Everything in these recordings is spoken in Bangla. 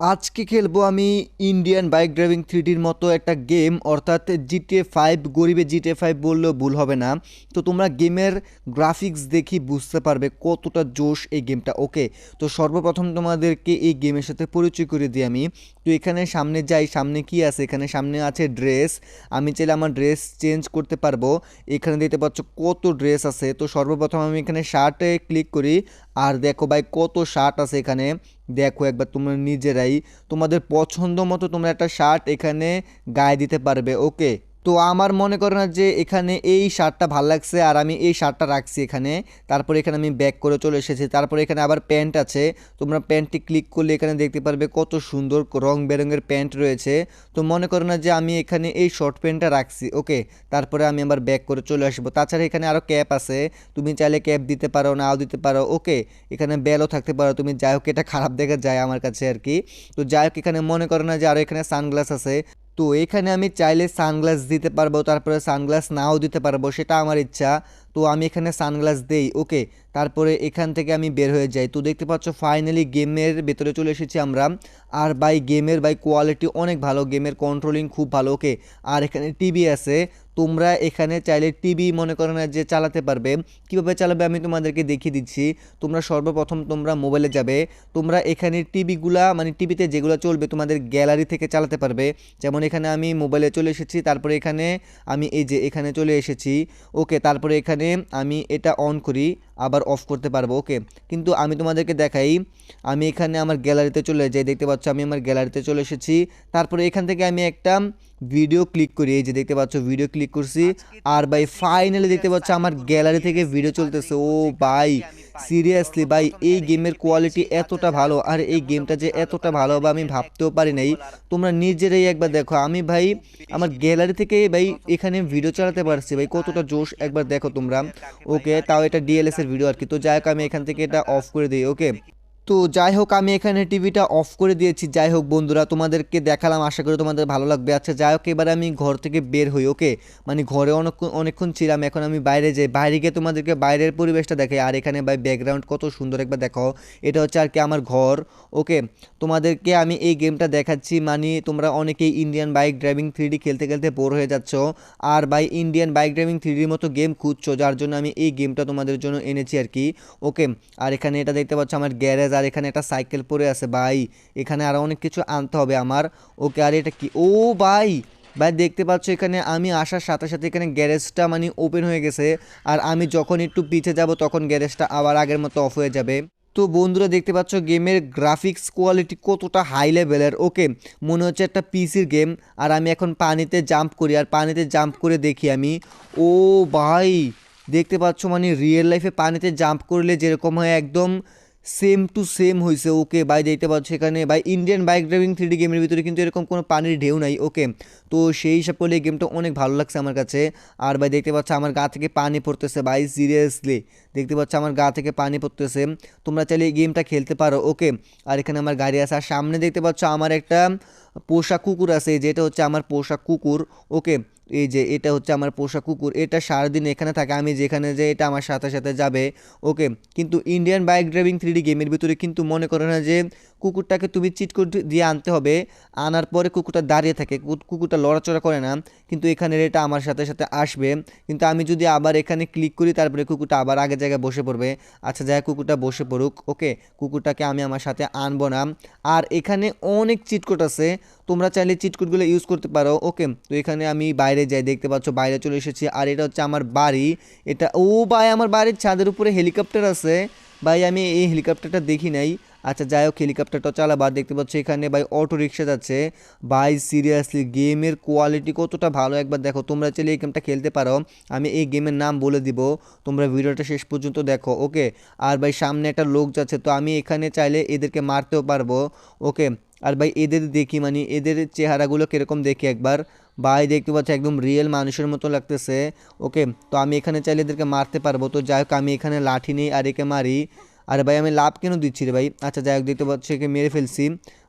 আজকে খেলব আমি ইন্ডিয়ান বাইক ড্রাইভিং থ্রিডির মতো একটা গেম, অর্থাৎ জিটিএ ফাইভ, গরিবে জিটিএ ফাইভ বললেও ভুল হবে না। তো তোমরা গেমের গ্রাফিক্স দেখি বুঝতে পারবে কতটা জোশ এই গেমটা। ওকে, তো সর্বপ্রথম তোমাদেরকে এই গেমের সাথে পরিচয় করে দিই আমি। তো এখানে সামনে যাই, সামনে কি আছে? এখানে সামনে আছে ড্রেস। আমি চাইলে আমার ড্রেস চেঞ্জ করতে পারব। এখানে দেখতে পাচ্ছ কত ড্রেস আছে। তো সর্বপ্রথম আমি এখানে শার্টে ক্লিক করি। আর দেখো ভাই, কত শার্ট আছে এখানে। দেখো একবার তোমরা নিজেরাই তোমাদের পছন্দ মতো তোমরা একটা শার্ট এখানে গায়ে দিতে পারবে ওকে তো আমার মনে করো না যে এখানে এই শার্টটা ভালো লাগছে আর আমি এই শার্টটা রাখছি এখানে। তারপরে এখানে আমি ব্যাক করে চলে এসেছি। তারপরে এখানে আবার প্যান্ট আছে। তোমরা প্যান্টটি ক্লিক করলে এখানে দেখতে পারবে কত সুন্দর রং বেরঙের প্যান্ট রয়েছে। তো মনে করো না যে আমি এখানে এই শর্ট প্যান্টটা রাখছি, ওকে? তারপরে আমি আবার ব্যাক করে চলে আসব। তাছাড়া এখানে আরও ক্যাপ আছে। তুমি চাইলে ক্যাপ দিতে পারো, নাও দিতে পারো, ওকে? এখানে বেলও থাকতে পারো। তুমি যাই হোক, এটা খারাপ দেখা যায় আমার কাছে আর কি। তো যাই হোক, এখানে মনে করো না যে আরও এখানে সানগ্লাস আছে। তো এখানে আমি চাইলে সানগ্লাস দিতে পারব, তারপরে সানগ্লাস নাও দিতে পারব, সেটা আমার ইচ্ছা। তো আমি এখানে সানগ্লাস দেই, ওকে। তারপরে এখান থেকে আমি বের হয়ে যাই। তো দেখতে পাচ্ছ ফাইনালি গেমের ভেতরে চলে এসেছি আমরা। আর বাই গেমের বাই কোয়ালিটি অনেক ভালো গেমের কন্ট্রোলিং খুব ভালো, ওকে। আর এখানে টিভি আছে। তোমরা এখানে চাইলে টিভি মনে করো না যে চালাতে পারবে। কীভাবে চালাবে আমি তোমাদেরকে দেখিয়ে দিচ্ছি। তোমরা সর্বপ্রথম তোমরা মোবাইলে যাবে। তোমরা এখানে টিভিগুলা মানে টিভিতে যেগুলো চলবে, তোমাদের গ্যালারি থেকে চালাতে পারবে। যেমন এখানে আমি মোবাইলে চলে এসেছি, তারপরে এখানে আমি এই যে এখানে চলে এসেছি, ওকে। তারপরে এখানে আমি এটা অন করি। আবার অফ করতে পারব ওকে কিন্তু আমি তোমাদেরকে দেখাই, আমি এখানে আমার গ্যালারিতে চলে যাই, দেখতে পাচ্ছ আমি আমার গ্যালারিতে চলে এসেছি। তারপরে এখান থেকে আমি একটা ভিডিও ক্লিক করি, এই যে দেখতে পাচ্ছ ভিডিও ক্লিক করছি। আর ভাই ফাইনালি দেখতে পাচ্ছ আমার গ্যালারি থেকে ভিডিও চলতেছে, ও ভাই সিরিয়াসলি ভাই, এই গেমের কোয়ালিটি এতটা ভালো, আর এই গেমটা যে এতটা ভালো হবে আমি ভাবতেও পারি নাই। তোমরা নিজেরাই একবার দেখো, আমি ভাই আমার গ্যালারি থেকে ভাই এখানে ভিডিও চালাতে পারছি, ভাই, কতটা জোশ, একবার দেখো তোমরা ওকে তাও এটা ডিএলএস এর ভিডিও আর কি। তো যাই হোক আমি এখান থেকে এটা অফ করে দিই ওকে তো যাই হোক, আমি এখানে টিভিটা অফ করে দিয়েছি। যাই হোক বন্ধুরা, তোমাদেরকে দেখালাম, আশা করি তোমাদের ভালো লাগবে। আচ্ছা যাই হোক, এবার আমি ঘর থেকে বের হই ওকে মানে ঘরে অনেকক্ষণ অনেকক্ষণ ছিলাম, এখন আমি বাইরে যাই। বাইরে গিয়ে তোমাদেরকে বাইরের পরিবেশটা দেখাই। আর এখানে ভাই ব্যাকগ্রাউন্ড কত সুন্দর একবার দেখো এটা হচ্ছে আর কি আমার ঘর ওকে তোমাদেরকে আমি এই গেমটা দেখাচ্ছি। মানে তোমরা অনেকেই ইন্ডিয়ান বাইক ড্রাইভিং থ্রিডি খেলতে খেলতে বোর হয়ে যাচ্ছ। আর ভাই ইন্ডিয়ান বাইক ড্রাইভিং থ্রিডির মতো গেম খুঁজছো, যার জন্য আমি এই গেমটা তোমাদের জন্য এনেছি আর কি ওকে আর এখানে এটা দেখতে পাচ্ছ, আমার গ্যারেজ আর এখানে একটা সাইকেল পরে আছে, ভাই। এখানে আরও অনেক কিছু আনতে হবে আমার। ওকে, আর এটা কি? ও, ভাই! ভাই, দেখতে পাচ্ছ এখানে আমি আসার সাথে সাথে এখানে গ্যারেজটা মানে ওপেন হয়ে গেছে। আর আমি যখন একটু পিছে যাব, তখন গ্যারেজটা আবার আগের মতো অফ হয়ে যাবে। তো বন্ধুরা, দেখতে পাচ্ছ গেমের গ্রাফিক্স কোয়ালিটি কতটা হাই লেভেলের ওকে, মনে হচ্ছে একটা পিসির গেম আর আমি এখন পানিতে জাম্প করি, আর পানিতে জাম্প করে দেখি আমি। ও, ভাই! দেখতে পাচ্ছ মানে রিয়েল লাইফে পানিতে জাম্প করলে যেরকম হয় একদম সেম টু সেম হয়েছে ওকে বাই দেখতে পাচ্ছ এখানে বাই ইন্ডিয়ান বাইক ড্রাইভিং থ্রি গেমের ভিতরে কিন্তু এরকম কোনো পানির ঢেউ নাই ওকে তো সেই হিসাব করলে গেমটা অনেক ভালো লাগছে আমার কাছে। আর ভাই দেখতে পাচ্ছ আমার গা থেকে পানি পড়তেছে ভাই সিরিয়াসলি দেখতে পাচ্ছ আমার গা থেকে পানি পড়তেছে। তোমরা চাইলে এই গেমটা খেলতে পারো ওকে আর এখানে আমার গাড়ি আছে, আর সামনে দেখতে পাচ্ছ আমার একটা পোষা কুকুর আছে, যেটা হচ্ছে আমার পোষা কুকুর ওকে এই যে এটা হচ্ছে আমার পোষা কুকুর, এটা সারাদিন এখানে থাকে, আমি যেখানে যে এটা আমার সাথে সাথে যাবে, ওকে? কিন্তু ইন্ডিয়ান বাইক ড্রাইভিং থ্রি গেমের ভিতরে কিন্তু মনে করে না যে কুকুরটাকে তুমি চিট কোড দিয়ে আনতে হবে, আনার পরে কুকুরটা দাঁড়িয়ে থাকে কুকুরটা লড়াচড়া করে না, কিন্তু এখানে এটা আমার সাথে সাথে আসবে, কিন্তু আমি যদি আবার এখানে ক্লিক করি, তারপরে কুকুরটা আবার আগের জায়গায় বসে পড়বে আচ্ছা যাই কুকুরটা বসে পড়ুক, ওকে? কুকুরটাকে আমি আমার সাথে আনব না, আর এখানে অনেক চিটকোট আছে তোমরা চাইলে চিটকোটগুলো ইউজ করতে পারো। ওকে তো এখানে আমি বাইরে যাই, দেখতে পাচ্ছ বাইরে চলে এসেছি। আর এটা হচ্ছে আমার বাড়ি। এটা, ও ভাই, আমার বাড়ির ছাদের উপরে হেলিকপ্টার আছে। ভাই, আমি এই হেলিকপ্টারটা দেখি নাই। আচ্ছা যাই হোক হেলিকপ্টারটা চালাবার দেখতে পাচ্ছ এখানে ভাই অটো রিক্সা যাচ্ছে। ভাই সিরিয়াসলি গেমের কোয়ালিটি কতটা ভালো? একবার দেখো, তোমরা চাইলে এই গেমটা খেলতে পারো। আমি এই গেমের নাম বলে দিব। তোমরা ভিডিওটা শেষ পর্যন্ত দেখো ওকে আর ভাই, সামনে একটা লোক যাচ্ছে, তো আমি এখানে চাইলে এদেরকে মারতেও পারব ওকে আর ভাই এদের দেখি মানে এদের চেহারাগুলো কীরকম দেখি একবার। ভাই দেখতে পাচ্ছি একদম রিয়েল মানুষের মতো লাগতেছে। ওকে তো আমি এখানে চাইলে এদেরকে মারতে পারব। তো যাই হোক, আমি এখানে লাঠি নিই আর একে মারি। আরে ভাই আমি লাভ কেন দিচ্ছি রে ভাই? আচ্ছা যাই হোক, দেখতে পাচ্ছি একে মেরে ফেলছি।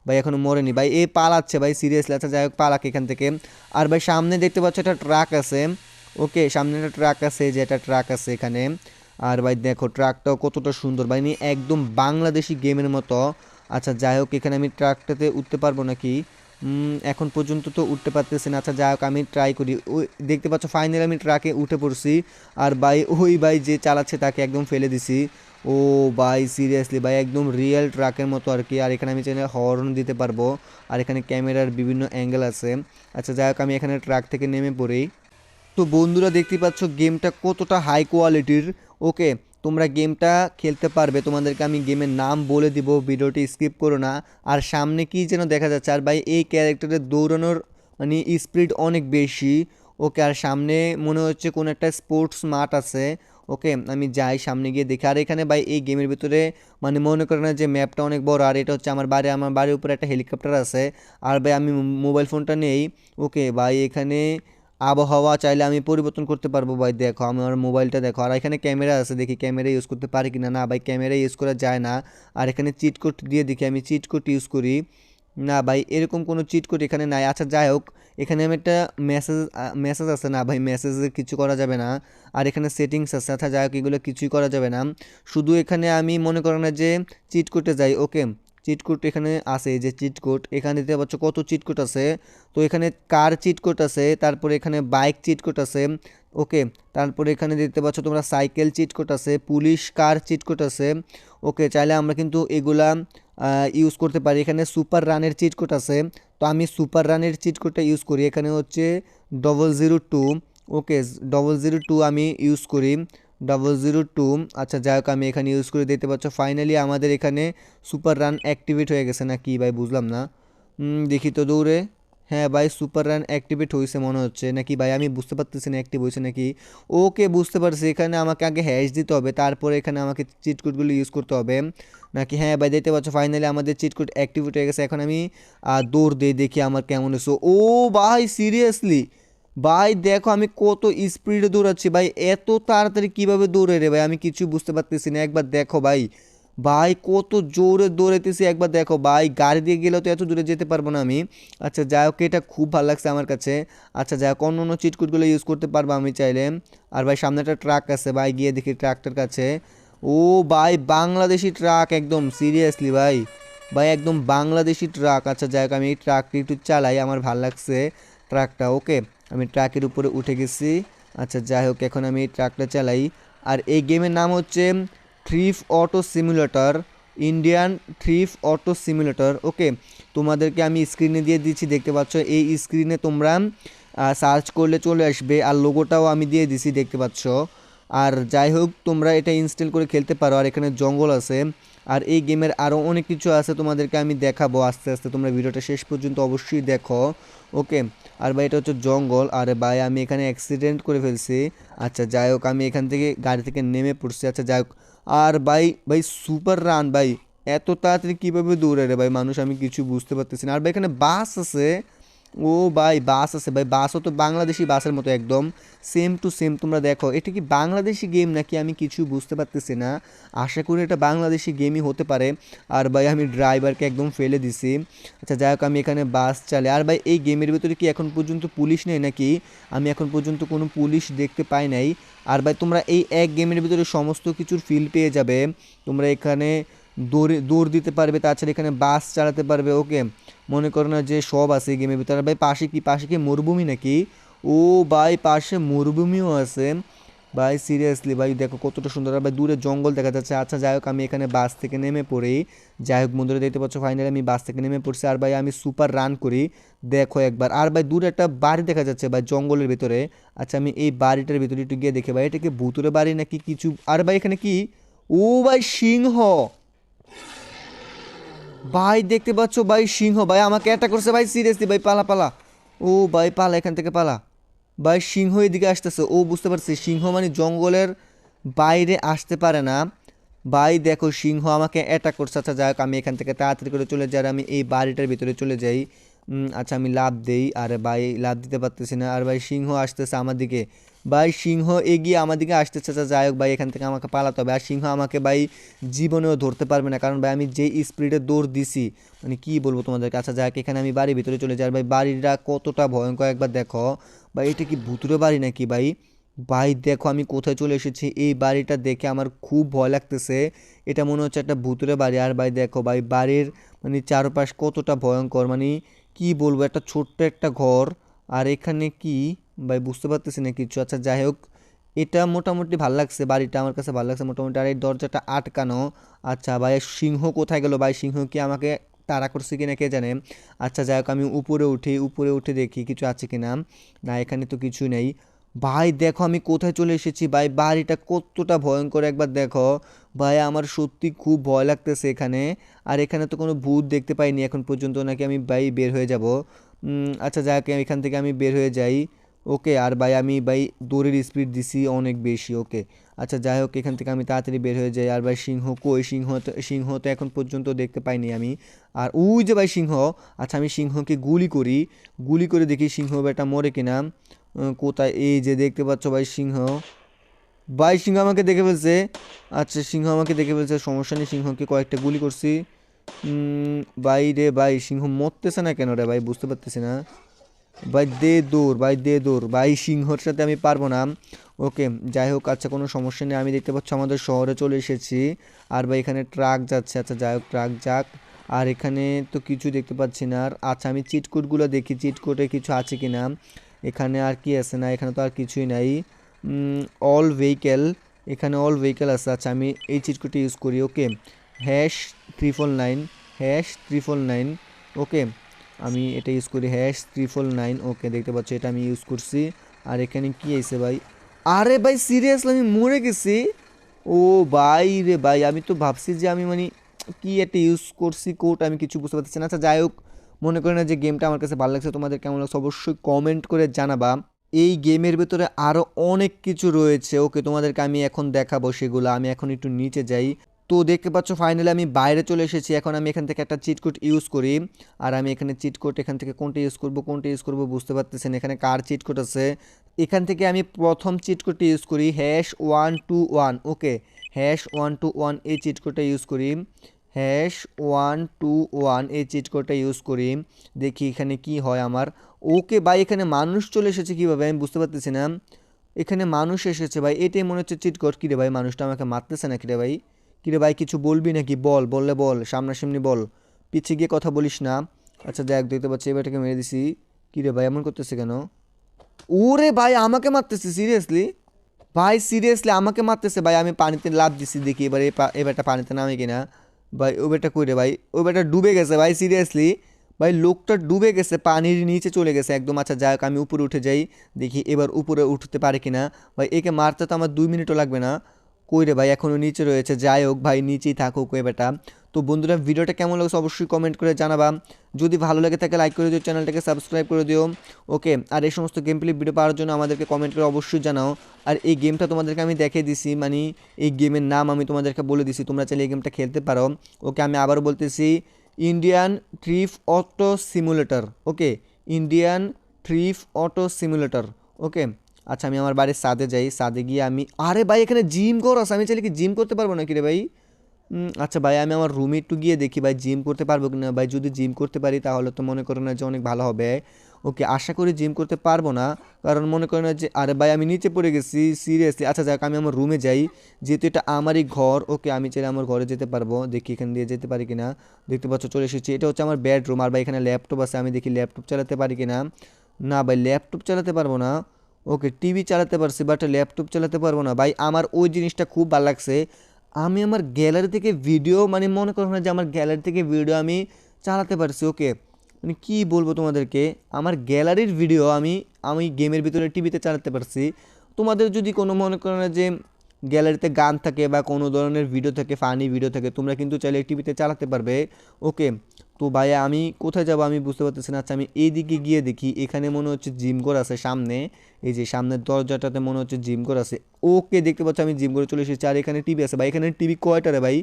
ভাই এখনও মরেনি। ভাই এ পালাচ্ছে ভাই সিরিয়াসলি আচ্ছা যাই হোক, পালাক এখান থেকে। আর ভাই সামনে দেখতে পাচ্ছ একটা ট্রাক আছে। ওকে সামনে একটা ট্রাক আছে যে একটা ট্রাক আছে এখানে। আর ভাই দেখো ট্রাকটাও কতটা সুন্দর। ভাই একদম বাংলাদেশি গেমের মতো। আচ্ছা যাই হোক, এখানে আমি ট্রাকটাতে উঠতে পারব নাকি? এখন পর্যন্ত তো উঠতে পারতেছি না। আচ্ছা যাই হোক, আমি ট্রাই করি। ওই দেখতে পাচ্ছ ফাইনালি আমি ট্রাকে উঠে পড়ছি। আর ভাই, ওই ভাই যে চালাচ্ছে, তাকে একদম ফেলে দিছি। ও ভাই সিরিয়াসলি ভাই, একদম রিয়েল ট্রাকের মতো আর কি। আর এখানে আমি চাইলে হর্ন দিতে পারব। আর এখানে ক্যামেরার বিভিন্ন অ্যাঙ্গেল আছে। আচ্ছা যাই হোক, আমি এখানে ট্রাক থেকে নেমে পড়ি। তো বন্ধুরা, দেখতে পাচ্ছ গেমটা কতটা হাই কোয়ালিটির ওকে তোমরা গেমটা খেলতে পারবে। তোমাদেরকে আমি গেমের নাম বলে দিব, ভিডিওটি স্কিপ করো না। আর সামনে কি যেন দেখা যাচ্ছে, আর ভাই এই ক্যারেক্টারের দৌড়ানোর মানে স্পিড অনেক বেশি। ওকে আর সামনে মনে হচ্ছে কোনো একটা স্পোর্টস মাঠ আছে। ওকে আমি যাই সামনে গিয়ে দেখি। আর এখানে ভাই এই গেমের ভিতরে মানে মনে করে না যে ম্যাপটা অনেক বড়, আর এটা হচ্ছে আমার বাড়ি। আমার বাড়ির উপরে একটা হেলিকপ্টার আছে। আর ভাই আমি মোবাইল ফোনটা নেই। ওকে ভাই এখানে আবহাওয়া চাইলে আমি পরিবর্তন করতে পারব ভাই। দেখো আমার মোবাইলটা দেখো, আর এখানে ক্যামেরা আছে, দেখি ক্যামেরা ইউজ করতে পারি কিনা? না ভাই, ক্যামেরা ইউজ করা যায় না। আর এখানে চিট কোড দিয়ে দেখি, আমি চিট কোড ইউজ করি। না ভাই, এরকম কোনো চিট কোড এখানে নাই। আচ্ছা যাই হোক, এখানে আমি একটা মেসেজ মেসেজ আছে না ভাই মেসেজে কিছু করা যাবে না। আর এখানে সেটিংস আছে আচ্ছা যাই হোক, এগুলো কিছুই করা যাবে না। শুধু এখানে আমি মনে করেন না যে চিট কোডে যাই ওকে চিট কোড এখানে আছে যে চিট কোড এখানে দিতে পারছ কত চিট কোড আছে। তো এখানে কার চিট কোড আছে, তারপরে এখানে বাইক চিট কোড আছে ওকে তারপরে এখানে দেখতে পাচ্ছ তোমরা সাইকেল চিট কোড আছে পুলিশ কার চিট কোড আছে ওকে চাইলে আমরা কিন্তু এগুলা ইউজ করতে পারি। এখানে সুপার রানের চিট কোড আছে, তো আমি সুপার রানের চিট কোডটা ইউজ করি। এখানে হচ্ছে double zero two okay double zero two আমি ইউজ করি। ডবল জিরো টু আচ্ছা যাই হোক, আমি এখানে ইউজ করে দেখতে পাচ্ছ। ফাইনালি আমাদের এখানে সুপার রান অ্যাক্টিভেট হয়ে গেছে না কি ভাই? বুঝলাম না। দেখি তো দৌড়ে। হ্যাঁ ভাই সুপার রান অ্যাক্টিভেট হয়েছে মনে হচ্ছে। নাকি ভাই, আমি বুঝতে পারতেছি না অ্যাক্টিভ হয়েছে নাকি। ওকে, বুঝতে পারছি। এখানে আমাকে আগে হ্যাশ দিতে হবে। তারপরে এখানে আমাকে চিট কোডগুলো ইউজ করতে হবে। নাকি হ্যাঁ ভাই, দেখতে পাচ্ছ ফাইনালি আমাদের চিট কোড অ্যাক্টিভেট হয়ে গেছে। এখন আমি দৌড় দিই দেখি আমার কেমন হয়েছে। ও ভাই সিরিয়াসলি ভাই, দেখো আমি কত স্পিডে দৌড়াচ্ছি। ভাই, এত তাড়াতাড়ি কীভাবে দৌড়ে রে ভাই? আমি কিছু বুঝতে পারতেছি না। একবার দেখো ভাই। ভাই, কত জোরে দৌড়াইতেছি। একবার দেখো ভাই, গাড়ি দিয়ে গেলেও তো এত দূরে যেতে পারব না আমি। আচ্ছা যাই হোক, এটা খুব ভালো লাগছে আমার কাছে। আচ্ছা যাই হোক অন্য অন্য চিটকুটগুলো ইউজ করতে পারব আমি চাইলে। আর ভাই, সামনে একটা ট্রাক আছে ভাই, গিয়ে দেখি ট্রাকটার কাছে। ও ভাই, বাংলাদেশি ট্রাক একদম সিরিয়াসলি ভাই। ভাই, একদম বাংলাদেশি ট্রাক আচ্ছা যাই হোক, আমি এই ট্রাকটি একটু চালাই, আমার ভালো লাগছে ট্রাকটা ওকে আমি ট্রাকের উপরে উঠে গেছি। আচ্ছা যাই হোক, এখন আমি ট্রাকটা চালাই। আর এই গেমের নাম হচ্ছে থ্রিফ auto simulator, Indian থ্রিফ auto simulator. Okay, তোমাদেরকে আমি স্ক্রিনে দিয়ে দিচ্ছি, দেখতে পাচ্ছ? এই স্ক্রিনে তোমরা সার্চ করলে চলে আসবে, আর লোগোটাও আমি দিয়ে দিছি দেখতে পাচ্ছ? আর যাই হোক, তোমরা এটা ইনস্টল করে খেলতে পারো, আর এখানে জঙ্গল আছে। আর এই গেমের আরও অনেক কিছু আছে তোমাদেরকে আমি দেখাবো, আস্তে আস্তে তোমরা ভিডিওটা শেষ পর্যন্ত অবশ্যই দেখো। ওকে আর ভাই এটা হচ্ছে জঙ্গল। আর ভাই, আমি এখানে অ্যাক্সিডেন্ট করে ফেলছি। আচ্ছা যাই হোক, আমি এখান থেকে গাড়ি থেকে নেমে পড়ছি। আচ্ছা যাই হোক। আর ভাই ভাই সুপার রান ভাই। এত তাড়াতাড়ি কীভাবে দৌড়ে রে ভাই? মানুষ, আমি কিছু বুঝতে পারতেছি না। আর ভাই, এখানে বাস আছে। ও ভাই, বাস আছে ভাই, বাসও তো বাংলাদেশি বাসের মতো একদম। সেম টু সেম তোমরা দেখো, এটা কি বাংলাদেশি গেম নাকি আমি কিছু বুঝতে পারতেছি না। আশা করি এটা বাংলাদেশি গেমই হতে পারে। আর ভাই, আমি ড্রাইভারকে একদম ফেলে দিছি। আচ্ছা যাই হোক, আমি এখানে বাস চালাই। আর ভাই, এই গেমের ভিতরে কি এখন পর্যন্ত পুলিশ নেই নাকি? আমি এখন পর্যন্ত কোনো পুলিশ দেখতে পাই নাই। আর ভাই, তোমরা এই এক গেমের ভিতরে সমস্ত কিছুর ফিল পেয়ে যাবে। তোমরা এখানে দৌড়ে, দৌড় দিতে পারবে, তাছাড়া এখানে বাস চালাতে পারবে, ওকে। মনে করো না যে সব আছে গেমের ভিতরে। ভাই, পাশে কি পাশে কি মরুভূমি নাকি? ও ভাই, পাশে মরুভূমিও আছে। ভাই সিরিয়াসলি ভাই, দেখো কতটা সুন্দর। ভাই, দূরে জঙ্গল দেখা যাচ্ছে। আচ্ছা যাই হোক, আমি এখানে বাস থেকে নেমে পড়ি। যাই হোক, বন্ধুরা, দেখতে পাচ্ছ ফাইনালি আমি বাস থেকে নেমে পড়ছি। আর ভাই, আমি সুপার রান করি। দেখো একবার। আর ভাই, দূরে একটা বাড়ি দেখা যাচ্ছে ভাই, জঙ্গলের ভিতরে। আচ্ছা আমি এই বাড়িটার ভিতরে একটু গিয়ে দেখে ভাই, এটা কি ভুতুরে বাড়ি নাকি কিছু? আর ভাই, এখানে কি? ও ভাই, সিংহ! ভাই, দেখতে পাচ্ছ ভাই, সিংহ। ভাই, আমাকে অ্যাটাক করছে, ভাই সিরিয়াসলি ভাই, পালা পালা। ও ভাই, পালা, এখান থেকে পালা। ভাই, সিংহ এদিকে আসতেছে। ও বুঝতে পারছি, সিংহ মানে জঙ্গলের বাইরে আসতে পারে না। ভাই, দেখো, সিংহ আমাকে অ্যাটাক করছে। আচ্ছা যাই আমি এখান থেকে তাড়াতাড়ি করে চলে যাই আর আমি এই বাড়িটার ভিতরে চলে যাই। আচ্ছা আমি লাভ দেই। আর ভাই লাভ দিতে পারতেছি না। আর ভাই, সিংহ আসতেছে আমার দিকে। ভাই, সিংহ এগিয়ে আমার দিকে আসতেছে আচ্ছা যাই হোক ভাই, এখান থেকে আমাকে পালাতে হবে। আর সিংহ আমাকে ভাই জীবনেও ধরতে পারবে না, কারণ ভাই আমি যে স্পিডে দৌড় দিছি মানে কি বলব তোমাদেরকে? আচ্ছা যাক এখানে আমি বাড়ির ভিতরে চলে যাই। ভাই, বাড়িটা কতটা ভয়ঙ্কর একবার দেখো। ভাই, এটা কি ভুতুরে বাড়ি নাকি ভাই? ভাই, দেখো আমি কোথায় চলে এসেছি, এই বাড়িটা দেখে আমার খুব ভয় লাগতেছে। এটা মনে হচ্ছে একটা ভুতুরে বাড়ি। আর ভাই, দেখো ভাই, বাড়ির মানে চারপাশ কতটা ভয়ঙ্কর মানে কি বলব, একটা ছোট্ট একটা ঘর। আর এখানে কি? ভাই, বুঝতে পারতেছি না কিছু। আচ্ছা যাই হোক, এটা মোটামুটি ভালো লাগছে, বাড়িটা আমার কাছে ভালো লাগছে মোটামুটি। আর এই দরজাটা আটকানো আচ্ছা ভাই, সিংহ কোথায় গেল ভাই? সিংহ কি আমাকে তাড়া করছে কিনা কে জানে? আচ্ছা যাই হোক, আমি উপরে উঠি, উপরে উঠে দেখি কিছু আছে কিনা। না, এখানে তো কিছু নেই। ভাই, দেখো আমি কোথায় চলে এসেছি ভাই? বাড়িটা কতটা ভয়ঙ্কর, একবার দেখো। ভাই, আমার সত্যি খুব ভয় লাগতেছে এখানে। আর এখানে তো কোনো ভূত দেখতে পাইনি এখন পর্যন্ত, নাকি আমি ভাই বের হয়ে যাব? আচ্ছা যাক এখান থেকে আমি বের হয়ে যাই। ওকে, আর ভাই আমি, ভাই দৌড়ের স্পিড দিছি অনেক বেশি, ওকে। আচ্ছা যাই হোক, এখান থেকে আমি তাড়াতাড়ি বের হয়ে যাই। আর ভাই সিংহ কই? সিংহ তো সিংহ তো এখন পর্যন্ত দেখতে পাইনি আমি। আর ওই যে ভাই সিংহ আচ্ছা আমি সিংহকে গুলি করি। গুলি করে দেখি সিংহ বেটা মরে কিনা। কোথায়? এই যে দেখতে পাচ্ছ ভাই সিংহ। ভাই সিংহ আমাকে দেখে ফেলছে। আচ্ছা সিংহ আমাকে দেখে ফেলছে, সমস্যা নেই, সিংহকে কয়েকটা গুলি করছি। ভাই রে ভাই, সিংহ মরতেছে না কেন রে ভাই? বুঝতে পারতেছি না। ভাই দে দৌড় ভাই দে দৌড় ভাই সিংহর সাথে আমি পারব না। ওকে, যাই হোক আচ্ছা কোনো সমস্যা নেই। আমি দেখতে পাচ্ছি আমাদের শহরে চলে এসেছি। আর ভাই, এখানে ট্রাক যাচ্ছে। আচ্ছা যাই হোক, ট্রাক যাক। আর এখানে তো কিছু দেখতে পাচ্ছি না। আর আচ্ছা আমি চিটকোটগুলো দেখি। চিটকোটে কিছু আছে কি না? এখানে আর কি আছে না? এখানে তো আর কিছুই নাই। অল ভেহিকেল এখানে অল ভেহিকেল আছে। আচ্ছা আমি এই চিটকোটি ইউজ করি। Okay hash triple nine hash triple nine okay আমি এটা ইউজ করি হ্যাশ ট্রিপল নাইন ওকে দেখতে পাচ্ছ, এটা আমি ইউজ করছি। আর এখানে কি আছে ভাই? আরে ভাই সিরিয়াসলি আমি মরে গেছি। ও ভাই রে ভাই, আমি তো ভাবছি যে আমি মানে কি একটা ইউজ করছি কোড আমি কিছু বুঝতে পারতেছি না। আচ্ছা যাই হোক, মনে করি না যে গেমটা আমার কাছে ভালো লাগছে। তোমাদের কেমন লাগছে অবশ্যই কমেন্ট করে জানাবা। এই গেমের ভেতরে আরও অনেক কিছু রয়েছে ওকে তোমাদেরকে আমি এখন দেখাবো সেগুলো। আমি এখন একটু নিচে যাই। তো দেখতে পাচ্ছ ফাইনালি আমি বাইরে চলে এসেছি। এখন আমি এখান থেকে একটা চিটকোড ইউজ করি। আর আমি এখানে চিটকোড এখান থেকে কোনটা ইউজ করব, কোনটা ইউজ করব বুঝতে পারতেছেন এখানে কার চিটকোড আছে। এখান থেকে আমি প্রথম চিটকোডটি ইউজ করি hash one two one okay hash one two one এই চিটকোডটা ইউজ করি। হ্যাশ ওয়ান টু ওয়ান এই চিটকোডটা ইউজ করি। দেখি এখানে কি হয় আমার। ওকে ভাই, এখানে মানুষ চলে এসেছে কীভাবে? আমি বুঝতে পারতেছি না। এখানে মানুষ এসেছে, ভাই, এটাই মনে হচ্ছে চিটকোড কী রে ভাই, মানুষটা আমাকে মারতেছে না রে ভাই? কিরে ভাই, কিছু বলবি নাকি? বল, বললে বল, সামনাসামনি বল। পিছিয়ে গিয়ে কথা বলিস না। আচ্ছা দেখ, দেখতে পাচ্ছি এবারটাকে মেরে দিছি। কিরে ভাই, এমন করতেছে কেন? ওরে ভাই, আমাকে মারতেছে, সিরিয়াসলি? ভাই, সিরিয়াসলি, আমাকে মারতেছে, ভাই, আমি পানিতে লাভ দিছি, দেখি এবার এবারটা পানিতে নামে কিনা? ভাই ও বেটা কই রে ভাই? ও বেটা ডুবে গেছে, ভাই, সিরিয়াসলি? ভাই, লোকটা ডুবে গেছে, পানির নিচে চলে গেছে, একদম আচ্ছা যাই আমি উপরে উঠে যাই, দেখি এবার উপরে উঠতে পারে কিনা? ভাই, একে মারতে তো আমার দুই মিনিটও লাগবে না। কই রে ভাই এখনও নিচে রয়েছে। যাই হোক ভাই, নিচেই থাকুক ওই বেটা তো বন্ধুরা, ভিডিওটা কেমন লাগছে অবশ্যই কমেন্ট করে জানাবা। যদি ভালো লাগে থাকে লাইক করে দিও, চ্যানেলটাকে সাবস্ক্রাইব করে দিও। ওকে আর এই সমস্ত গেম প্লে ভিডিও পাওয়ার জন্য আমাদেরকে কমেন্ট করে অবশ্যই জানাও। আর এই গেমটা তোমাদেরকে আমি দেখিয়ে দিছি মানে এই গেমের নাম আমি তোমাদেরকে বলে দিছি, তোমরা চাইলে এই গেমটা খেলতে পারো। ওকে আমি আবারও বলতেছি Indian trip auto simulator okay Indian trip auto simulator okay আচ্ছা আমি আমার বাড়ির সাদে যাই, সাদে গিয়ে আমি, আরে ভাই, এখানে জিম করো আমি চাইলে কি জিম করতে পারব নাকি রে ভাই? আচ্ছা ভাই, আমি আমার রুমে একটু গিয়ে দেখি ভাই, জিম করতে পারব কি না ভাই, যদি জিম করতে পারি তাহলে তো মনে করো না যে অনেক ভালো হবে। ওকে, আশা করি জিম করতে পারব না, কারণ মনে করো না যে, আরে ভাই, আমি নিচে পড়ে গেছি সিরিয়াসলি আচ্ছা যাক, আমি আমার রুমে যাই, যেহেতু এটা আমারই ঘর, ওকে, আমি চাইলে আমার ঘরে যেতে পারব, দেখি এখান দিয়ে যেতে পারি কিনা। দেখতে পাচ্ছ, চলে এসেছি। এটা হচ্ছে আমার বেডরুম আর ভাই, এখানে ল্যাপটপ আছে, আমি দেখি ল্যাপটপ চালাতে পারি কিনা। না ভাই ল্যাপটপ চালাতে পারব না। ওকে টিভি চালাতে পারছি বাট ল্যাপটপ চালাতে পারব না। ভাই, আমার ওই জিনিসটা খুব ভালো লাগছে। আমি আমার গ্যালারি থেকে ভিডিও মানে মনে করো না যে আমার গ্যালারি থেকে ভিডিও আমি চালাতে পারছি ওকে মানে কী বলব তোমাদেরকে? আমার গ্যালারির ভিডিও আমি আমি গেমের ভিতরে টিভিতে চালাতে পারছি। তোমাদের যদি কোনো মনে করো না যে গ্যালারিতে গান থাকে বা কোনো ধরনের ভিডিও থাকে ফানি ভিডিও থাকে, তোমরা কিন্তু চাইলে টিভিতে চালাতে পারবে ওকে তো ভাইয়া আমি কোথায় যাব আমি বুঝতে পারতেছি না। আচ্ছা আমি এইদিকে গিয়ে দেখি, এখানে মনে হচ্ছে জিম ঘর আছে সামনে। এই যে সামনের দরজাটাতে মনে হচ্ছে জিম ঘর আছে। ওকে দেখতে পাচ্ছ আমি জিম করে চলে এসেছি আর এখানে টিভি আছে। ভাই, এখানে টিভি কয়টা রে ভাই?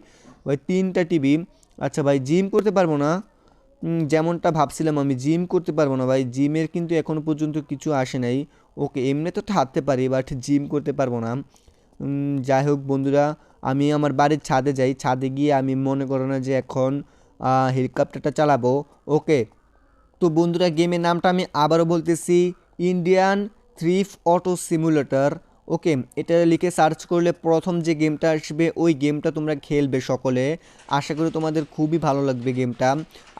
ভাই, তিনটা টিভি। আচ্ছা ভাই, জিম করতে পারব না? যেমনটা ভাবছিলাম আমি, জিম করতে পারব না ভাই। জিমের কিন্তু এখনও পর্যন্ত কিছু আসে নাই। ওকে, এমনি তো হাঁটতে পারি বাট জিম করতে পারব না। যাই হোক বন্ধুরা, আমি আমার বাড়ির ছাদে যাই। ছাদে গিয়ে আমি মনে করো না যে এখন হেলিকপ্টারটা চালাবো। ওকে। তো বন্ধুরা গেমের নামটা আমি আবারও বলতেছি ইন্ডিয়ান থ্রিফ অটো সিমুলেটর ওকে, এটা লিখে সার্চ করলে প্রথম যে গেমটা আসবে, ওই গেমটা তোমরা খেলবে সকলে। আশা করি তোমাদের খুবই ভালো লাগবে গেমটা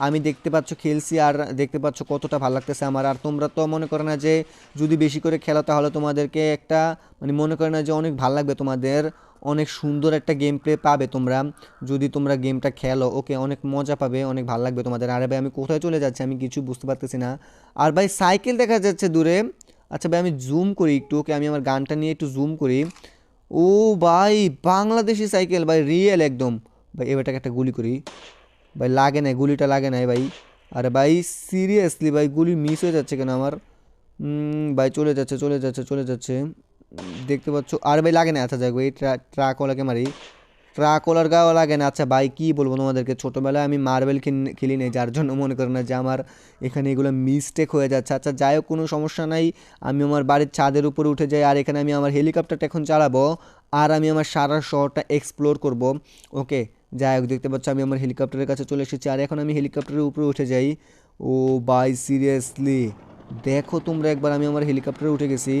আমি দেখতে পাচ্ছ, খেলছি আর দেখতে পাচ্ছ কতটা ভালো লাগতেছে আমার। আর তোমরা তো মনে করো না যে, যদি বেশি করে খেলো তাহলে তোমাদেরকে একটা মানে মনে করে না যে অনেক ভালো লাগবে তোমাদের। অনেক সুন্দর একটা গেম প্লে পাবে তোমরা। যদি তোমরা গেমটা খেলো ওকে অনেক মজা পাবে, অনেক ভালো লাগবে তোমাদের। আরে ভাই, আমি কোথায় চলে যাচ্ছি? আমি কিছু বুঝতে পারতেছি না। আর ভাই সাইকেল দেখা যাচ্ছে দূরে। আচ্ছা ভাই, আমি জুম করি একটু ওকে আমি আমার গানটা নিয়ে একটু জুম করি। ও ভাই, বাংলাদেশি সাইকেল ভাই রিয়েল একদম। ভাই এবারটাকে একটা গুলি করি। ভাই, লাগে না গুলিটা লাগে না ভাই। আরে ভাই সিরিয়াসলি ভাই, গুলি মিস হয়ে যাচ্ছে কেন আমার? ভাই, চলে যাচ্ছে চলে যাচ্ছে চলে যাচ্ছে। দেখতে পাচ্ছ। আর ভাই লাগে না? আচ্ছা যাক ভাই ট্রা ট্রাকওয়ালাকে মারি। ট্রাকওয়ালার গাও লাগে না। আচ্ছা ভাই, কী বলব তোমাদেরকে? ছোটোবেলায় আমি মার্বেল খেলি নেই, যার জন্য মনে করেন না যে আমার এখানে এগুলো মিস্টেক হয়ে যাচ্ছে। আচ্ছা যাই হোক, কোনো সমস্যা নাই। আমি আমার বাড়ির ছাদের উপরে উঠে যাই, আর এখানে আমি আমার হেলিকপ্টারটা এখন চালাবো, আর আমি আমার সারা শহরটা এক্সপ্লোর করব। ওকে যাই হোক, দেখতে পাচ্ছ আমি আমার হেলিকপ্টারের কাছে চলে এসেছি, আর এখন আমি হেলিকপ্টারের উপরে উঠে যাই। ও বাই সিরিয়াসলি দেখো তোমরা একবার, আমি আমার হেলিকপ্টারে উঠে গেছি।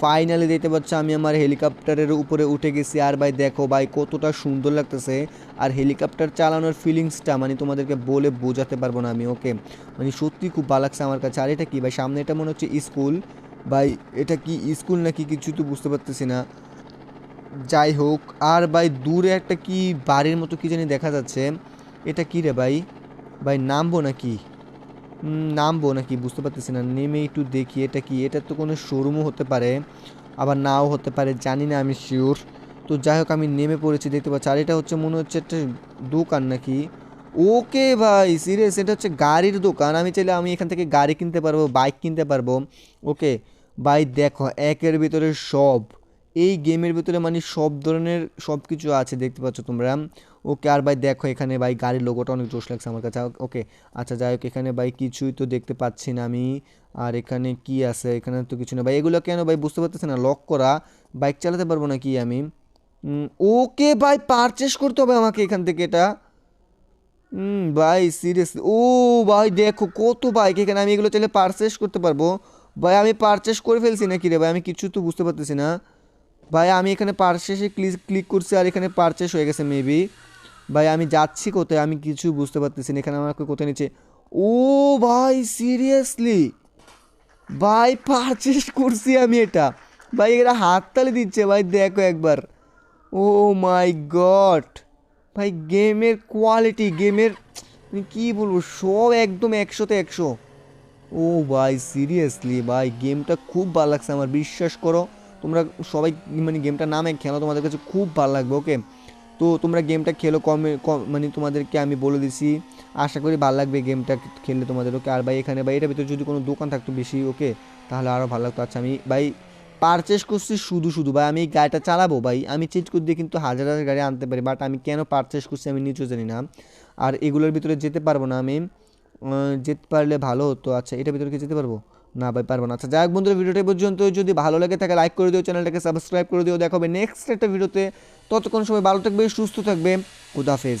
ফাইনালি দেখতে পাচ্ছ আমি আমার হেলিকপ্টারের উপরে উঠে গেছি। আর ভাই দেখো ভাই কতটা সুন্দর লাগতেছে। আর হেলিকপ্টার চালানোর ফিলিংসটা মানে তোমাদেরকে বলে বোঝাতে পারব না আমি ওকে মানে সত্যি খুব ভালো লাগছে আমার কাছে। আর এটা কি ভাই? সামনে এটা মনে হচ্ছে স্কুল। ভাই এটা কি স্কুল নাকি কিছু তো বুঝতে পারতেছি না। যাই হোক, আর ভাই দূরে একটা কি বাড়ির মতো কি জানি দেখা যাচ্ছে। এটা কি রে ভাই? ভাই নামবো নাকি? নামবো নাকি? বুঝতে পারতেছি না। নেমে একটু দেখি, এটা কি? এটা তো কোনো শোরুমও হতে পারে, আবার নাও হতে পারে, জানি না আমি শিওর তো যাই হোক, আমি নেমে পড়েছি, দেখতে পাচ্ছি। আর এটা হচ্ছে, মনে হচ্ছে একটা দোকান নাকি? ওকে ভাই সিরিয়াস এটা হচ্ছে গাড়ির দোকান। আমি চাইলে আমি এখান থেকে গাড়ি কিনতে পারব বাইক কিনতে পারব। ওকে, ভাই দেখো, একের ভিতরে সব। এই গেমের ভিতরে মানে সব ধরনের সব কিছু আছে, দেখতে পাচ্ছ তোমরা। ওকে আর ভাই দেখো এখানে ভাই গাড়ির লোগোটা অনেক জোশ লাগছে আমার কাছে। ওকে আচ্ছা যাই হোক, এখানে ভাই কিছুই তো দেখতে পাচ্ছি না আমি। আর এখানে কি আছে? এখানে তো কিছু না। ভাই এগুলো কেন ভাই বুঝতে পারতেছি না লক করা বাইক চালাতে পারব না কি আমি ওকে ভাই পারচেস করতে হবে আমাকে এখান থেকে এটা। হুম ভাই সিরিয়াসলি ও ভাই দেখো কত বাইক এখানে, আমি এগুলো চাইলে পারচেস করতে পারব। ভাই আমি পারচেস করে ফেলছি নাকি রে ভাই? আমি কিছু তো বুঝতে পারতেছি না। ভাই আমি এখানে পারচেসে ক্লিক ক্লিক করছি আর এখানে পারচেস হয়ে গেছে মেবি ভাই, আমি যাচ্ছি কোথায়? আমি কিছু বুঝতে পারতেছি না। এখানে আমাকে কোথায় নিচ্ছে? ও ভাই সিরিয়াসলি ভাই পারচেস করছি আমি এটা। ভাই, এরা হাততালি দিচ্ছে, ভাই, দেখো একবার। ও মাই গড ভাই গেমের কোয়ালিটি গেমের কী বলব, সব একদম একশোতে একশো। ও ভাই সিরিয়াসলি ভাই গেমটা খুব ভালো লাগছে আমার, বিশ্বাস করো। তোমরা সবাই মানে গেমটা নামে খেলো, তোমাদের কাছে খুব ভালো লাগবে ওকে তো তোমরা গেমটা খেলো কমে মানে তোমাদেরকে আমি বলে দিছি। আশা করি ভালো লাগবে গেমটা খেললে তোমাদের ওকে আর ভাই, এখানে, ভাই, এটার ভিতরে যদি কোনো দোকান থাকতো বেশি ওকে তাহলে আরও ভালো লাগতো। আচ্ছা আমি, ভাই পারচেস করছি শুধু শুধু। ভাই, আমি গাড়িটা চালাবো, ভাই? আমি চেঞ্জ করে দিয়ে কিন্তু হাজার হাজার গাড়ি আনতে পারি বাট আমি কেন পারচেস করছি আমি নিজেও জানি না। আর এগুলোর ভিতরে যেতে পারব না আমি। যেতে পারলে ভালো হতো। আচ্ছা এটার ভিতরে কি যেতে পারব? না ভাই, পারব না। আচ্ছা যাই হোক বন্ধুরা, ভিডিওটা পর্যন্ত। যদি ভালো লাগে থাকে লাইক করে দিও, চ্যানেলটাকে সাবস্ক্রাইব করে দিও। দেখাবে নেক্সট একটা ভিডিওতে। ততক্ষণ সবাই ভালো থাকবে, সুস্থ থাকবে। খুদাফেজ